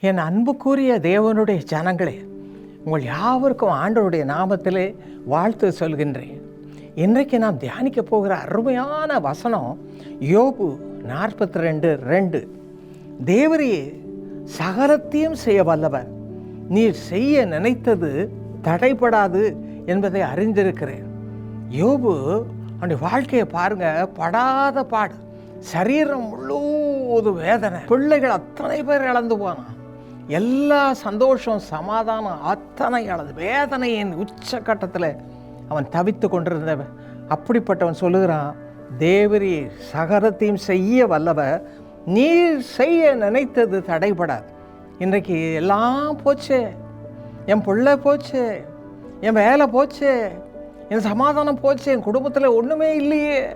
என் அன்புக்குரிய தேவனுடைய ஜனங்களே உங்கள் யாவருக்கும் ஆண்டவருடைய நாமத்திலே வாழ்த்து சொல்கின்றேன். இன்றைக்கு நாம் தியானிக்க போகிற அருமையான வசனம் யோபு நாற்பத்தி ரெண்டு. ரெண்டு தேவரையே சகலத்தையும் செய்ய வல்லவர். நீர் செய்ய நினைத்தது தடைபடாது என்பதை அறிந்திருக்கிறேன். யோபு அவனுடைய வாழ்க்கையை பாருங்க படாத பாடு. சரீரம் முழுவதும் வேதனை. பிள்ளைகள் அத்தனை பேர் இழந்து போனான். எல்லா சந்தோஷம் சமாதானம் அத்தனை அல்லது வேதனையின் உச்சக்கட்டத்தில் அவன் தவித்து கொண்டிருந்த அப்படிப்பட்டவன் சொல்லுகிறான் தேவரி சகரத்தையும் செய்ய வல்லவர் நீர் செய்ய நினைத்தது தடைபடாது இன்றைக்கு எல்லாம் போச்சே. என் பிள்ளை போச்சு. என் வேலை போச்சு. என் சமாதானம் போச்சு. என் குடும்பத்தில் ஒன்றுமே இல்லையே.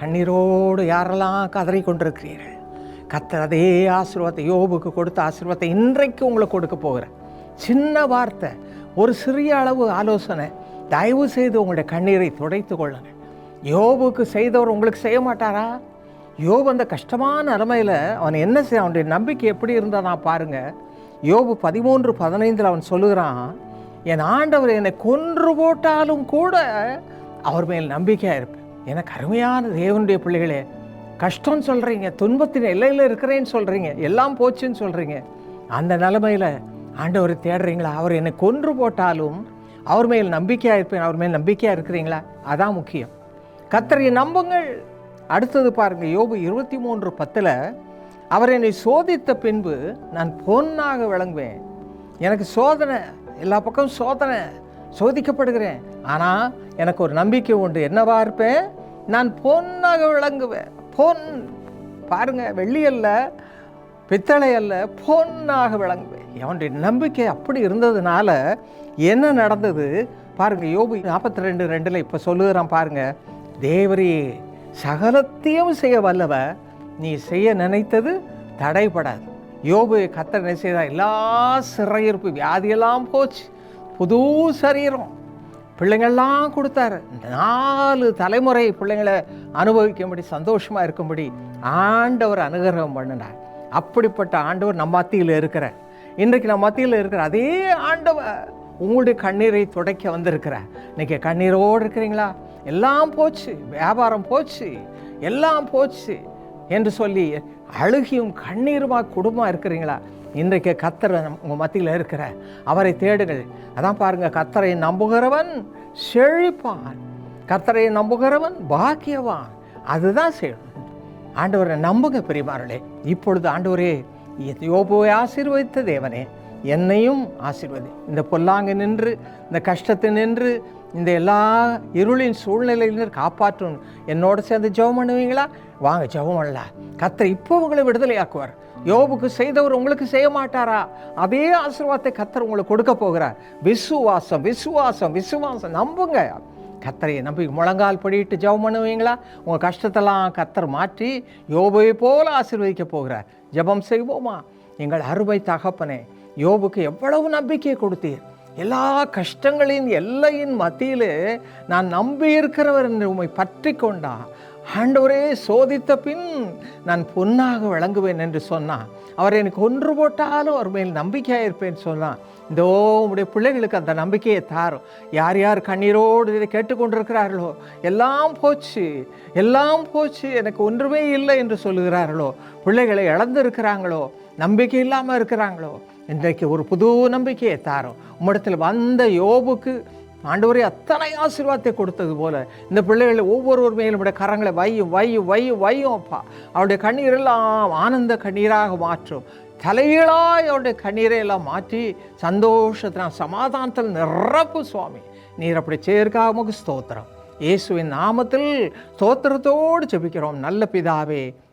கண்ணீரோடு யாரெல்லாம் கதறி கொண்டிருக்கிறீர்கள்? கத்தர் அதே ஆசீர்வாதத்தை யோபுக்கு கொடுத்த ஆசீர்வாதத்தை இன்றைக்கு உங்களுக்கு கொடுக்க போகிறேன் சின்ன வார்த்தை ஒரு சிறிய அளவு ஆலோசனை. தயவு செய்து உங்களுடைய கண்ணீரை துடைத்து கொள்ளுங்க யோபுக்கு செய்தவர் உங்களுக்கு செய்ய மாட்டாரா? யோபு அந்த கஷ்டமான நிலைமையில் அவன் என்ன செய்ய அவனுடைய நம்பிக்கை எப்படி இருந்தானா பாருங்க. யோபு பதிமூன்று பதினைந்தில் அவன் சொல்லுகிறான் என் ஆண்டவர் என்னை கொன்று போட்டாலும் கூட அவர் மேல் நம்பிக்கையாக இருப்பேன். எனக்கு அருமையான தேவனுடைய பிள்ளைகளே கஷ்டம்னு சொல்கிறீங்க துன்பத்தின் எல்லையில் இருக்கிறேன்னு சொல்கிறீங்க எல்லாம் போச்சுன்னு சொல்கிறீங்க அந்த நிலமையில் ஆண்டவர் தேடுறீங்களா? அவர் என்னை கொன்று போட்டாலும் அவர் மேல் நம்பிக்கையாக இருப்பேன் அவர் மேல் நம்பிக்கையாக இருக்கிறீங்களா? அதான் முக்கியம். கத்தரை நம்புங்கள். அடுத்தது பாருங்க யோபு இருபத்தி மூன்று பத்தில் அவர் என்னை சோதித்த பின்பு நான் பொன்னாக விளங்குவேன். எனக்கு சோதனை எல்லா பக்கமும் சோதனை சோதிக்கப்படுகிறேன். ஆனால் எனக்கு ஒரு நம்பிக்கை உண்டு. என்னவா இருப்பேன்? நான் பொன்னாக விளங்குவேன். பொன். பாருங்க வெள்ளி அல்ல பித்தளை அல்ல பொன்னாக விளங்குவேன் அவனுடைய நம்பிக்கை அப்படி இருந்ததுனால என்ன நடந்தது? பாருங்கள் யோபு நாற்பத்தி ரெண்டு ரெண்டில் இப்போ சொல்லுகிறான் பாருங்கள் தேவரே சகலத்தையும் செய்ய வல்லவ நீ செய்ய நினைத்தது தடைபடாது. யோபு கத்தர் என்ன செய்தா எல்லா சிறையிருப்பு வியாதியெல்லாம் போச்சு. புது சரீரம். பிள்ளைங்கள்லாம் கொடுத்தாரு. நாலு தலைமுறை பிள்ளைங்களை அனுபவிக்கும்படி சந்தோஷமாக இருக்கும்படி ஆண்டவர் அனுகிரகம் பண்ணினார். அப்படிப்பட்ட ஆண்டவர் நம்ம மத்தியில் இருக்கிற இன்றைக்கு நம்ம மத்தியில் இருக்கிற அதே ஆண்டவர் உங்களுடைய கண்ணீரை துடைக்க வந்திருக்கிறார். இன்னைக்கு கண்ணீரோடு இருக்கிறீங்களா? எல்லாம் போச்சு வியாபாரம் போச்சு எல்லாம் போச்சு என்று சொல்லி அழுகியும் கண்ணீருமா குடும்பமாக இருக்கிறீங்களா? இன்றைக்கு கத்தரை உங்கள் மத்தியில் இருக்கிற. அவரை தேடுங்கள். அதான் பாருங்கள் கத்தரை நம்புகிறவன் செழிப்பான். கத்தரை நம்புகிறவன் பாக்கியவான். அதுதான் செய்யணும் ஆண்டவரை நம்புங்க பெரியமார்களே. இப்பொழுது ஆண்டவரே யோபுவை ஆசீர்வதித்த தேவனே. என்னையும் ஆசீர்வதி. இந்த பொல்லாங்க நின்று இந்த கஷ்டத்தை நின்று இந்த எல்லா இருளின் சூழ்நிலையிலிருந்து காப்பாற்றும் என்னோட சேர்ந்து ஜெபம் பண்ணுவீங்களா? வாங்க ஜெபம் பண்ணலாம். கத்தரை இப்போ உங்களை விடுதலையாக்குவார். யோபுக்கு செய்தவர் உங்களுக்கு செய்ய மாட்டாரா? அதே ஆசீர்வாதத்தை கத்தர் உங்களுக்கு கொடுக்க போகிறார். விசுவாசம் விசுவாசம் விசுவாசம். நம்புங்க. கத்தரை நம்பி முழங்கால் படிட்டு ஜெபம் பண்ணுவீங்களா? உங்கள் கஷ்டத்தெல்லாம் கத்தர் மாற்றி யோபை போல ஆசீர்வதிக்க போகிறார். ஜெபம் செய்வோமா? எங்கள் அருமை தகப்பனே யோபுக்கு எவ்வளவு நம்பிக்கையை கொடுத்தீர்? எல்லா கஷ்டங்களின் எல்லையின் மத்தியிலே நான் நம்பி இருக்கிறவர் என்று உம்மை பற்றி கொண்டா? ஆண்டவரே சோதித்த பின் நான் பொன்னாக விளங்குவேன் என்று சொன்னான் அவர் எனக்கு ஒன்று போட்டாலும் அவர் மேல் நம்பிக்கையாக இருப்பேன்னு சொன்னான் இந்தோ உங்களுடைய பிள்ளைகளுக்கு அந்த நம்பிக்கையை தாரும். யார் யார் கண்ணீரோடு இதை கேட்டுக்கொண்டிருக்கிறார்களோ? எல்லாம் போச்சு எல்லாம் போச்சு எனக்கு ஒன்றுமே இல்லை என்று சொல்லுகிறார்களோ? பிள்ளைகளை இழந்திருக்கிறாங்களோ? நம்பிக்கை இல்லாமல் இருக்கிறாங்களோ? இன்றைக்கு ஒரு புது நம்பிக்கையை தாரும். உம்மிடத்தில் வந்த யோபுக்கு ஆண்டவரே அத்தனை ஆசீர்வாதத்தை கொடுத்தது போல இந்த பிள்ளைகள் ஒவ்வொருவர் மேலும் உடைய கரங்களை வையும் வையும் வையும் வையும் அப்பா. அவருடைய கண்ணீரெல்லாம் ஆனந்த கண்ணீராக மாற்றும். தலைகீழாய் அவருடைய கண்ணீரை எல்லாம் மாற்றி சந்தோஷத்தினால் சமாதானத்தில் நிரப்பு சுவாமி. நீர் அப்படி சேர்க்காமக்கு ஸ்தோத்திரம். இயேசுவின் நாமத்தில் ஸ்தோத்திரத்தோடு ஜெபிக்கிறோம். நல்ல பிதாவே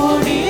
morning.